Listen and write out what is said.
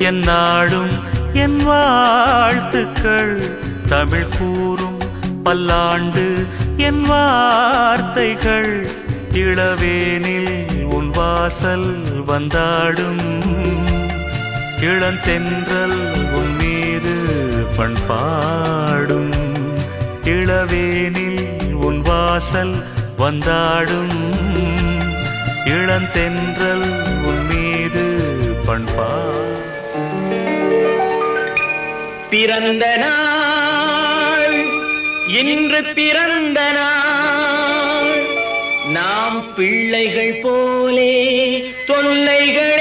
என் நாடும் என் வாழ்த்துக்கள். தமிழ் கூறும் பல்லாண்டு என் வார்த்தைகள். இளவேனில் உன் வாசல் வந்தாடும். இளந்தென்றல் உன் மீது பண்பாடும். இளவேனில் உன் வாசல் வந்தாடும். இளந்தென்றல் உன் மீது பண்பா பிறந்த நாள் இன்று பிறந்த நாள். பிள்ளைகள் போலே தொல்லைகள்